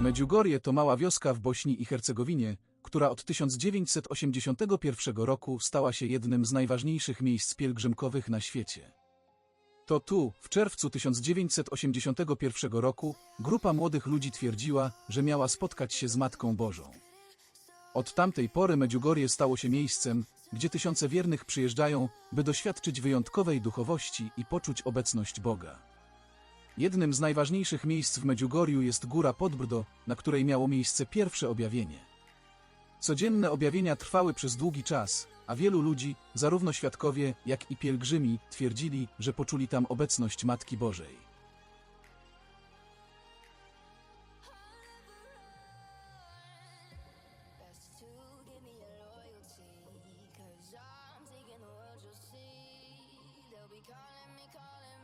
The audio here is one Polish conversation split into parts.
Medjugorje to mała wioska w Bośni i Hercegowinie, która od 1981 roku stała się jednym z najważniejszych miejsc pielgrzymkowych na świecie. To tu, w czerwcu 1981 roku, grupa młodych ludzi twierdziła, że miała spotkać się z Matką Bożą. Od tamtej pory Medjugorje stało się miejscem, gdzie tysiące wiernych przyjeżdżają, by doświadczyć wyjątkowej duchowości i poczuć obecność Boga. Jednym z najważniejszych miejsc w Medjugorju jest góra Podbrdo, na której miało miejsce pierwsze objawienie. Codzienne objawienia trwały przez długi czas, a wielu ludzi, zarówno świadkowie, jak i pielgrzymi, twierdzili, że poczuli tam obecność Matki Bożej. Calling me, calling me.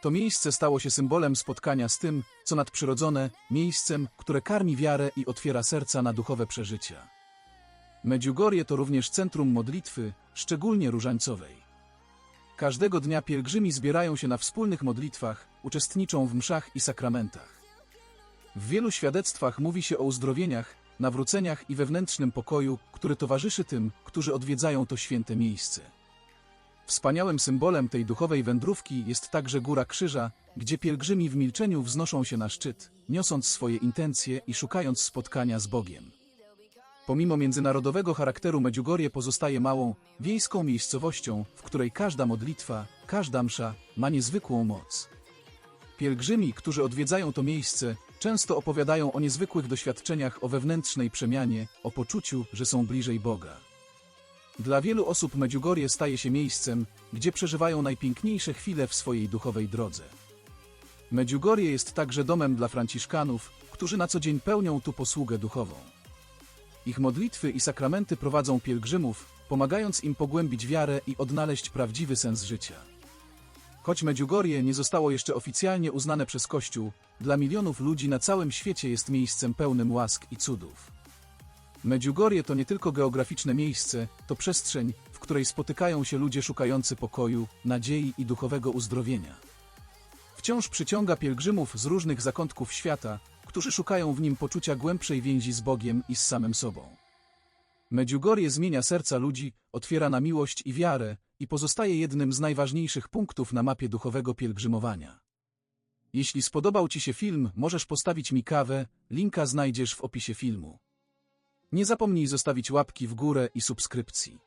To miejsce stało się symbolem spotkania z tym, co nadprzyrodzone, miejscem, które karmi wiarę i otwiera serca na duchowe przeżycia. Medjugorje to również centrum modlitwy, szczególnie różańcowej. Każdego dnia pielgrzymi zbierają się na wspólnych modlitwach, uczestniczą w mszach i sakramentach. W wielu świadectwach mówi się o uzdrowieniach, nawróceniach i wewnętrznym pokoju, który towarzyszy tym, którzy odwiedzają to święte miejsce. Wspaniałym symbolem tej duchowej wędrówki jest także Góra Krzyża, gdzie pielgrzymi w milczeniu wznoszą się na szczyt, niosąc swoje intencje i szukając spotkania z Bogiem. Pomimo międzynarodowego charakteru Medjugorje pozostaje małą, wiejską miejscowością, w której każda modlitwa, każda msza ma niezwykłą moc. Pielgrzymi, którzy odwiedzają to miejsce, często opowiadają o niezwykłych doświadczeniach o wewnętrznej przemianie, o poczuciu, że są bliżej Boga. Dla wielu osób Medjugorje staje się miejscem, gdzie przeżywają najpiękniejsze chwile w swojej duchowej drodze. Medjugorje jest także domem dla franciszkanów, którzy na co dzień pełnią tu posługę duchową. Ich modlitwy i sakramenty prowadzą pielgrzymów, pomagając im pogłębić wiarę i odnaleźć prawdziwy sens życia. Choć Medjugorje nie zostało jeszcze oficjalnie uznane przez Kościół, dla milionów ludzi na całym świecie jest miejscem pełnym łask i cudów. Medjugorje to nie tylko geograficzne miejsce, to przestrzeń, w której spotykają się ludzie szukający pokoju, nadziei i duchowego uzdrowienia. Wciąż przyciąga pielgrzymów z różnych zakątków świata, którzy szukają w nim poczucia głębszej więzi z Bogiem i z samym sobą. Medjugorje zmienia serca ludzi, otwiera na miłość i wiarę i pozostaje jednym z najważniejszych punktów na mapie duchowego pielgrzymowania. Jeśli spodobał Ci się film, możesz postawić mi kawę, linka znajdziesz w opisie filmu. Nie zapomnij zostawić łapki w górę i subskrypcji.